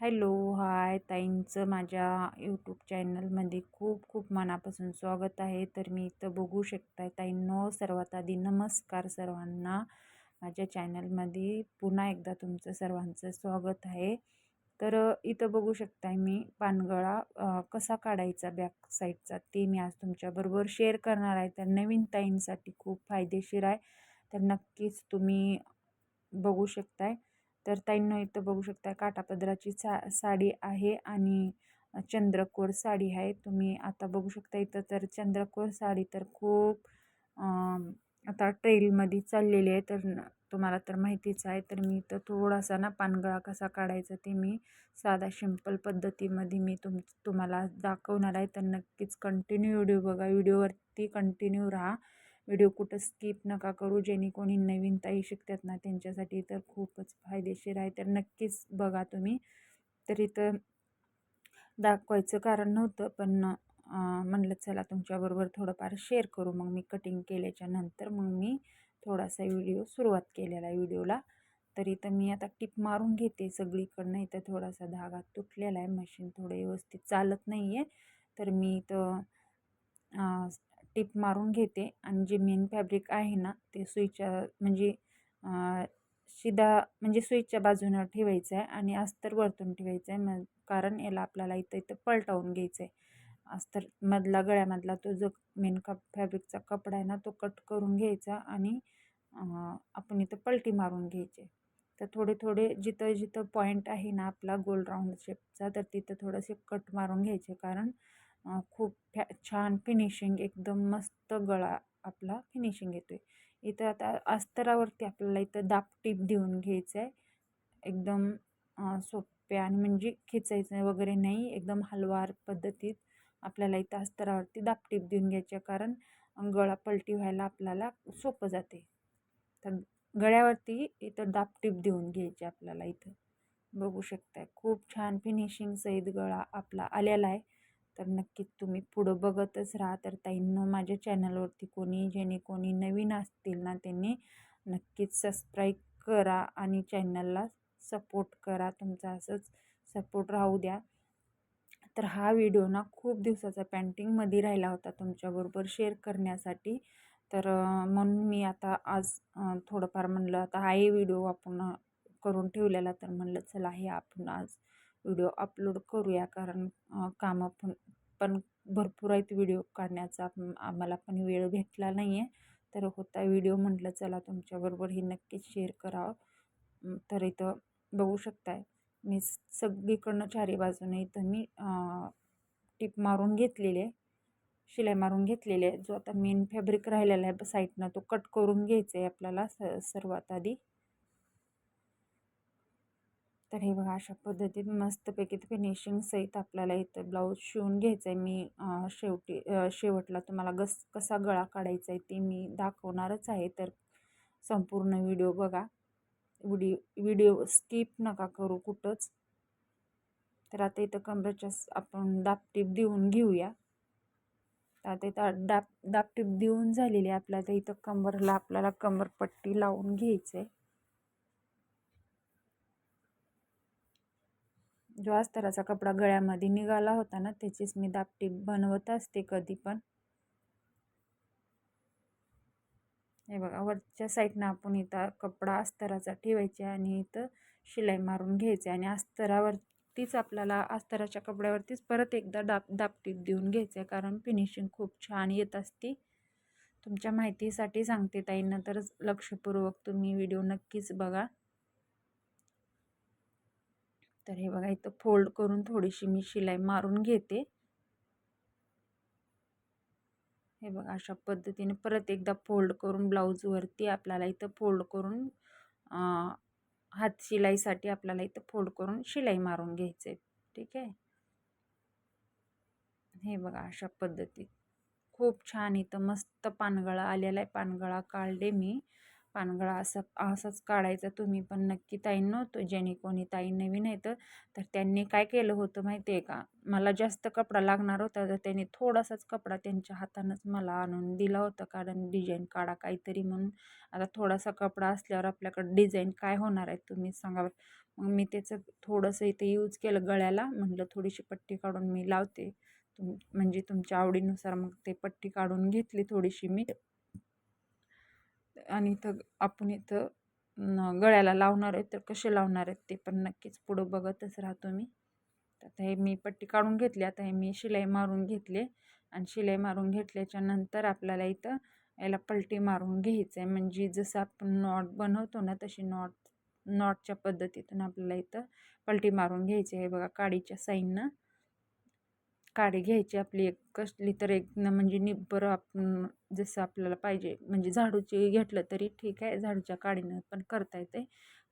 Hello hi ताईंचं माझ्या YouTube चॅनलमध्ये खूप खूप मनापासून स्वागत आहे. तर मी इथं बघू शकताय ताईंनो सर्वात आधी नमस्कार सर्वांना. माझ्या चॅनलमध्ये पुन्हा एकदा तुमचं सर्वांचं स्वागत आहे. तर इथं बघू शकताय मी पानगळा कसा काढायचा बॅक साईडचा ते मी आज तुमच्याबरोबर शेअर करणार आहे. तर नवीन ताईंसाठी खूप फायदेशीर आहे. तर नक्कीच तुम्ही बघू शकताय. तर ताईंना इथं बघू शकता काटापदराची सा साडी आहे आणि चंद्रकोर साडी आहे. तुम्ही आता बघू शकता इथं तर चंद्रकोर साडी तर खूप आता ट्रेलमध्ये चाललेली आहे. तर तुम्हाला तर माहितीच आहे. तर मी इथं थोडासा ना पानगळा कसा काढायचा ते मी साधा सिंपल पद्धतीमध्ये मी तुम तुम्हाला दाखवणार आहे. तर नक्कीच कंटिन्यू व्हिडिओ बघा. व्हिडिओवरती कंटिन्यू राहा. व्हिडिओ कुठं स्किप नका करू जेणे कोणी नवीन ताई शिकतात ना त्यांच्यासाठी तर खूपच फायदेशीर आहे. तर नक्कीच बघा तुम्ही. तर इथं दाखवायचं कारण नव्हतं पण म्हणलं चला तुमच्याबरोबर थोडंफार शेअर करू. मग मी कटिंग केल्याच्यानंतर मग मी थोडासा व्हिडिओ सुरुवात केलेला आहे व्हिडिओला. तर इथं मी आता टिप मारून घेते सगळीकडनं. इथं थोडासा धागा तुटलेला आहे. मशीन थोडं व्यवस्थित चालत नाही आहे तर मी इथं टिप मारून घेते आणि जे मेन फॅब्रिक आहे ना ते सुईच्या म्हणजे शिदा म्हणजे सुईच्या बाजूनं ठेवायचं आहे आणि अस्तर वरतून ठेवायचं आहे. मग कारण याला आपल्याला इथं इथं पलटवून घ्यायचं आहे. अस्तर मधला गळ्यामधला तो जो मेन कप फॅब्रिकचा कपडा आहे ना तो कट करून घ्यायचा आणि आपण इथं पलटी मारून घ्यायचे तर थोडे थोडे जिथं जिथं पॉईंट आहे ना आपला गोल राऊंड शेपचा तर तिथं थोडंसे कट मारून घ्यायचे कारण खूप छान फिनिशिंग एकदम मस्त गळा आपला फिनिशिंग येतो आहे इथं आता अस्तरावरती आपल्याला इथं दापटीप देऊन घ्यायचं आहे एकदम सोप्या आणि म्हणजे खिचायचं वगैरे नाही एकदम हलवार पद्धतीत आपल्याला इथं अस्तरावरती दापटीप देऊन घ्यायचे कारण गळा पलटी व्हायला आपल्याला सोपं जाते. तर गळ्यावरती इथं दापटीप देऊन घ्यायचे आपल्याला इथं. बघू शकताय खूप छान फिनिशिंग सहित गळा आपला आलेला आहे. तर नक्कीच तुम्ही पुढं बघतच राहा. तर ताईंनो माझ्या चॅनलवरती कोणी जेणे कोणी नवीन असतील ना त्यांनी नक्कीच सबस्क्राईब करा आणि चॅनलला सपोर्ट करा. तुमचा असंच सपोर्ट राहू द्या. तर हा व्हिडिओ ना खूप दिवसाचा पेंटिंगमध्ये राहिला होता तुमच्याबरोबर शेअर करण्यासाठी. तर म्हणून मी आता आज थोडंफार म्हणलं आता हाही व्हिडिओ आपण करून ठेवलेला. तर म्हणलं चला हे आपण आज व्हिडिओ अपलोड करूया. कारण कामं पण पण भरपूर आहेत व्हिडिओ काढण्याचा. आम्हाला पण वेळ भेटला नाही आहे तर होता व्हिडिओ म्हटलं चला तुमच्याबरोबर हे नक्कीच शेअर करावं. तर इथं बघू शकताय. मी सगळीकडनं चारी बाजूने इथं मी टिप मारून घेतलेली आहे. शिलाई मारून घेतलेली आहे. जो आता मेन फॅब्रिक राहिलेला आहे साईडनं तो कट करून घ्यायचा आहे आपल्याला स सर्वात आधी. तर हे बघा अशा पद्धतीत मस्तपैकी फिनिशिंग सहित आपल्याला इथं ब्लाऊज शिवून घ्यायचं आहे मी शेवटी शेवटला तुम्हाला गस कसा गळा काढायचा आहे ते मी दाखवणारच आहे. तर संपूर्ण व्हिडिओ बघा. व्हिडिओ व्हिडिओ स्किप नका करू कुठंच. तर आता इथं कमरेच्या आपण दापटीप देऊन घेऊया. आता इथं दाप दापटीप देऊन झालेली आपल्याला. इथं कमरला आपल्याला कमरपट्टी लावून घ्यायचं आहे जो अस्तराचा कपडा गळ्यामध्ये निघाला होता ना त्याचीच मी दापटी बनवत असते कधी पण. हे बघा वरच्या साईडनं आपण इथं कपडा अस्तराचा ठेवायचे आणि इथं शिलाई मारून घ्यायचे आणि अस्तरावरतीच आपल्याला अस्तराच्या कपड्यावरतीच परत एकदा दाप दापटीप देऊन घ्यायचं आहे कारण फिनिशिंग खूप छान येत असते. तुमच्या माहितीसाठी सांगते ताईंना तर लक्षपूर्वक तुम्ही व्हिडिओ नक्कीच बघा. तर हे बघा इथं फोल्ड करून थोडीशी मी शिलाई मारून घेते. हे बघा अशा पद्धतीने परत एकदा फोल्ड करून ब्लाऊजवरती आपल्याला इथं फोल्ड करून हात शिलाईसाठी आपल्याला इथं फोल्ड करून शिलाई मारून घ्यायचे. ठीक आहे? हे बघा अशा पद्धतीत. खूप छान इथं मस्त पानगळा आलेला आहे पानगळा काढले मी. पानगळा असं असंच काढायचा तुम्ही पण नक्की ताई नव्हतं ज्याने कोणी ताई नवीन येतं तर. त्यांनी काय केलं होतं माहिती आहे का? मला जास्त कपडा लागणार होता तर त्यांनी थोडासाच कपडा त्यांच्या हातानंच मला आणून दिला होता कारण डिझाईन काढा काहीतरी म्हणून. आता थोडासा कपडा असल्यावर आपल्याकडं डिझाईन काय होणार आहे तुम्ही सांगा मग मी त्याचं थोडंसं इथे यूज केलं गळ्याला म्हटलं थोडीशी पट्टी काढून मी लावते. तुम म्हणजे तुमच्या आवडीनुसार मग ते पट्टी काढून घेतली थोडीशी मी. आणि इथं आपण इथं गळ्याला लावणार आहे तर कसे लावणार आहेत ते पण नक्कीच पुढं बघतच राहतो मी आता हे मी पट्टी काढून घेतली आता हे मी शिलाई मारून घेतले आणि शिलाई मारून घेतल्याच्या नंतर आपल्याला इथं याला पलटी मारून घ्यायचं आहे म्हणजे जसं आपण नॉट बनवतो ना तशी नॉट नॉटच्या पद्धतीतून आपल्याला इथं पलटी मारून घ्यायची आहे. बघा काडीच्या साईननं. काडी घ्यायची आपली एक कसली तर एक न म्हणजे निब्बर आपण जसं आपल्याला पाहिजे. म्हणजे झाडूची घेतलं तरी ठीक आहे झाडूच्या काडीनं पण करता येते.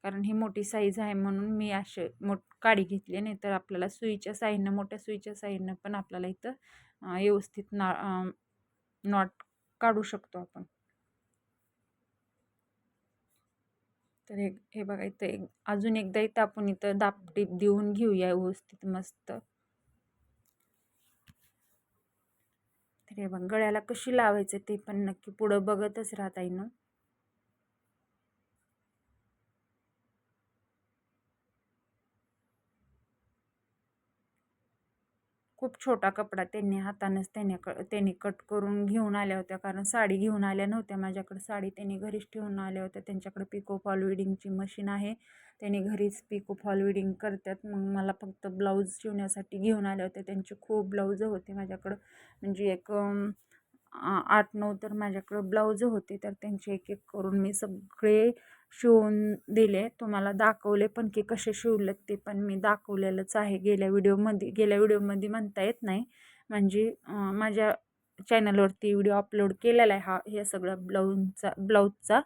कारण ही मोठी साईज आहे म्हणून मी असे मोठ काडी घेतली नाही तर आपल्याला सुईच्या साईडनं मोठ्या सुईच्या साईडनं पण आपल्याला इथं व्यवस्थित ना नॉट काढू शकतो आपण. तर हे हे बघा इथं एक अजून एकदा इथं आपण इथं दापटीप देऊन घेऊया व्यवस्थित मस्त. तर हे बघ गळ्याला कशी लावायचं ते पण नक्की पुढं बघतच राहता येईन खूप छोटा कपडा त्यांनी हातानंच त्याने क त्यांनी कट करून घेऊन आल्या होत्या. कारण साडी घेऊन आल्या नव्हत्या. माझ्याकडे साडी त्यांनी घरीच ठेवून आल्या होत्या. त्यांच्याकडे पिको फॉल विडिंगची मशीन आहे. त्यांनी घरीच पिको फॉल विडिंग करतात. मग मला फक्त ब्लाऊज शिवण्यासाठी घेऊन आल्या होत्या. त्यांचे खूप ब्लाऊज होते माझ्याकडं. म्हणजे एक आठ नऊ तर माझ्याकडं ब्लाऊज होते. तर त्यांचे एक एक करून मी सगळे शिवून दिले. तुम्हाला दाखवले पण की कसे शिवलेत ते पण मी दाखवलेलंच आहे. गेल्या व्हिडिओमध्ये गेल्या व्हिडिओमध्ये म्हणता येत नाही. म्हणजे माझ्या चॅनलवरती व्हिडिओ अपलोड केलेला आहे हा हे सगळं ब्लाऊजचा ब्लाऊजचा.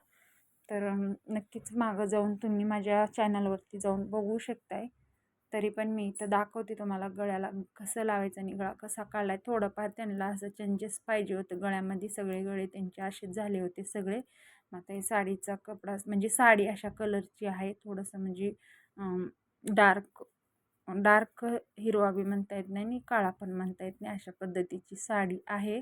तर नक्कीच मागं जाऊन तुम्ही माझ्या चॅनलवरती जाऊन बघू शकताय. तरी पण मी इथं दाखवते तुम्हाला गळ्याला कसं लावायचं आणि गळा कसा काढला आहे थोडंफार त्यांना असं चेंजेस पाहिजे होतं. गळ्यामध्ये सगळे गळे त्यांचे असेच झाले होते सगळे. आता हे साडीचा कपडा म्हणजे साडी अशा कलरची आहे थोडंसं म्हणजे डार्क डार्क हिरवा बी म्हणता येत नाही आणि काळा पण म्हणता येत नाही अशा पद्धतीची साडी आहे.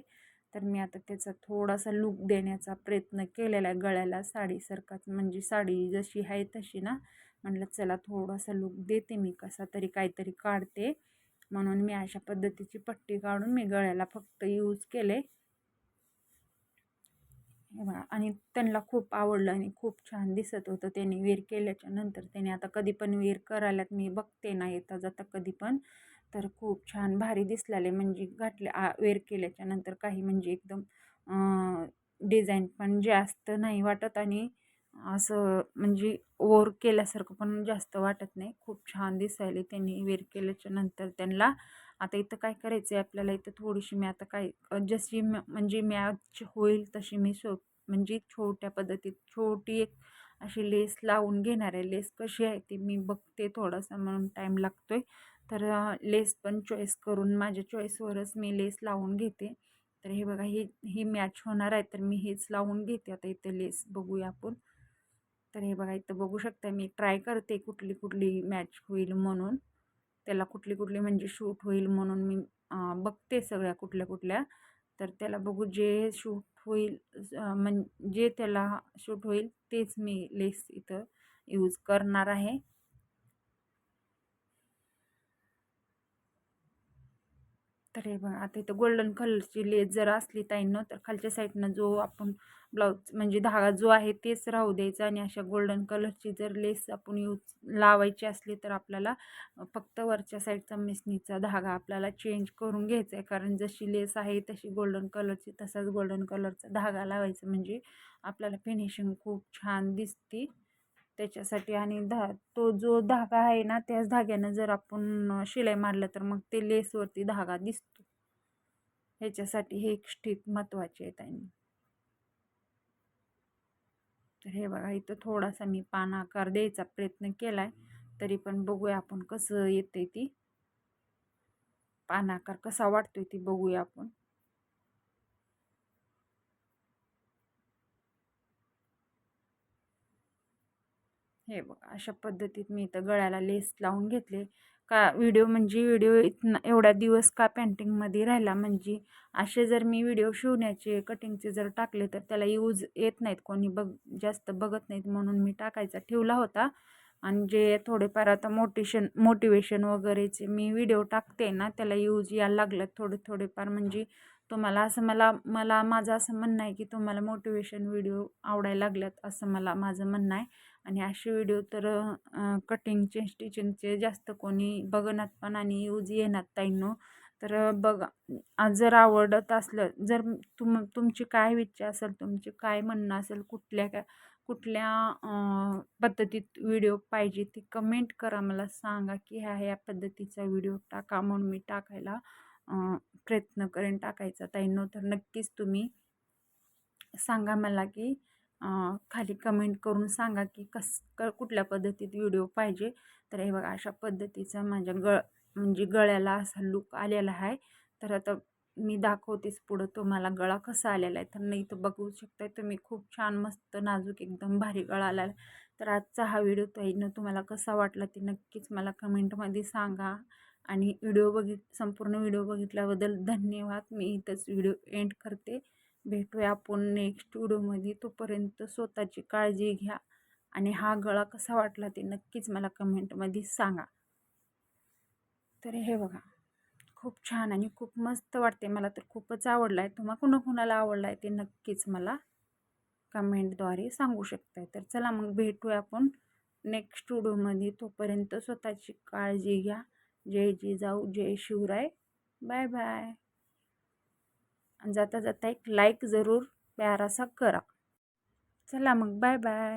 तर मी आता त्याचा थोडासा लूक देण्याचा प्रयत्न केलेला आहे गळ्याला. साडीसारखाच म्हणजे साडी जशी आहे तशी ना. म्हटलं चला थोडासा लूक देते मी कसा तरी काहीतरी काढते. म्हणून मी अशा पद्धतीची पट्टी काढून मी गळ्याला फक्त यूज केले. आणि त्यांना खूप आवडलं आणि खूप छान दिसत होतं. त्यांनी वेअर केल्याच्यानंतर त्याने आता कधी पण वेअर करायलात मी बघते ना येता जाता कधी पण. तर खूप छान भारी दिसलेले. म्हणजे घातले आ वेअर केल्याच्यानंतर काही म्हणजे एकदम डिझाईन पण जास्त नाही वाटत. आणि असं म्हणजे ओर केल्यासारखं पण जास्त वाटत नाही. खूप छान दिसायले त्यांनी वेअर केल्याच्यानंतर त्यांना. आता इथं काय करायचं आहे आपल्याला? इथं थोडीशी मी आता काय जशी म्हणजे मॅच होईल तशी मी सो म्हणजे छोट्या पद्धतीत छोटी एक अशी लेस लावून घेणार आहे लेस कशी आहे ती मी बघते थोडासा म्हणून टाईम लागतो आहे तर लेस पण चॉईस करून माझ्या चॉईसवरच मी लेस लावून घेते. तर हे बघा हे ही मॅच होणार आहे तर मी हेच लावून घेते. आता इथे लेस बघूया आपण. तर हे बघा इथं बघू शकता मी ट्राय करते कुठली कुठली मॅच होईल म्हणून. त्याला कुठली कुठली म्हणजे शूट होईल म्हणून मी बघते सगळ्या कुठल्या कुठल्या तर त्याला बघू जे शूट होईल म्हण जे त्याला शूट होईल तेच मी लेस इथं यूज करणार आहे. तर हे बघा आता इथं गोल्डन कलरची लेस जर असली ताईंनो तर खालच्या साईडनं जो आपण ब्लाऊज म्हणजे धागा जो आहे तेच राहू द्यायचा. आणि अशा गोल्डन कलरची जर लेस आपण यूज लावायची असली तर आपल्याला फक्त वरच्या साईडचा मिसनीचा धागा आपल्याला चेंज करून घ्यायचा आहे कारण जशी लेस आहे तशी गोल्डन कलरची तसाच गोल्डन कलरचा धागा लावायचा. म्हणजे आपल्याला फिनिशिंग खूप छान दिसते. त्याच्यासाठी आणि धा तो जो धागा आहे ना त्याच धाग्यानं जर आपण शिलाई मारलं तर मग ते लेसवरती धागा दिसतो. ह्याच्यासाठी हे एक स्टिक महत्त्वाचे आहेत आणि तर हे बघा इथं थोडासा मी पान आकार द्यायचा प्रयत्न केला आहे तरी पण बघूया आपण कसं येते ती. पान आकार कसा वाटतोय ती बघूया आपण. हे बघा. अशा पद्धतीत मी इथं गळ्याला लेस लावून घेतले. का व्हिडिओ म्हणजे व्हिडिओ इथनं एवढ्या दिवस का पेंटिंगमध्ये राहिला म्हणजे असे जर मी व्हिडिओ शिवण्याचे कटिंगचे जर टाकले तर त्याला यूज येत नाहीत. कोणी बघ जास्त बघत नाहीत म्हणून मी टाकायचा ठेवला होता. आणि जे थोडेफार आता मोटिशन मोटिवेशन वगैरेचे मी व्हिडिओ टाकते ना त्याला यूज यायला लागलं थोडे थोडेफार म्हणजे तुम्हाला असं मला मला माझं असं म्हणणं आहे की तुम्हाला मोटिवेशन व्हिडिओ आवडायला लागल्यात असं मला माझं म्हणणं आहे. आणि असे व्हिडिओ तर कटिंगचे स्टिचिंगचे जास्त कोणी बघनात पण आणि यूज येणार ताईंनो. तर बघा जर आवडत असलं जर तुम तुमची काय इच्छा असेल तुमची काय म्हणणं असेल कुठल्या काय कुठल्या पद्धतीत व्हिडिओ पाहिजे ती कमेंट करा. मला सांगा की ह्या ह्या पद्धतीचा व्हिडिओ टाका म्हणून मी टाकायला प्रयत्न करेन टाकायचा ताईंनो. तर नक्कीच तुम्ही सांगा मला की खाली कमेंट करून सांगा की कस क कुठल्या पद्धतीत व्हिडिओ पाहिजे. तर हे बघा अशा पद्धतीचा माझ्या गळ म्हणजे गळ्याला असा लुक आलेला आहे. तर आता मी दाखवतेच पुढं तुम्हाला गळा कसा आलेला आहे. तर नाही तर बघू शकताय तुम्ही खूप छान मस्त नाजूक एकदम भारी गळा आला तर आजचा हा व्हिडिओ ताईनं तुम्हाला कसा वाटला ते नक्कीच मला कमेंटमध्ये सांगा. आणि व्हिडिओ बघित संपूर्ण व्हिडिओ बघितल्याबद्दल धन्यवाद. मी इथंच व्हिडिओ एंड करते. भेटूया आपण नेक्स्ट व्हिडिओमध्ये तोपर्यंत स्वतःची काळजी घ्या आणि हा गळा कसा वाटला ते नक्कीच मला कमेंटमध्ये सांगा. तर हे बघा खूप छान आणि खूप मस्त वाटते मला तर खूपच आवडला आहे तुम्हा कुणा कुणाला आवडला आहे ते नक्कीच मला कमेंटद्वारे सांगू शकताय. तर चला मग भेटूया आपण नेक्स्ट व्हिडिओमध्ये तोपर्यंत स्वतःची काळजी घ्या. जय जिजाऊ जय शिवराय. बाय बाय जाता जाता एक लाईक जरूर प्यारासा करा. चला मग बाय बाय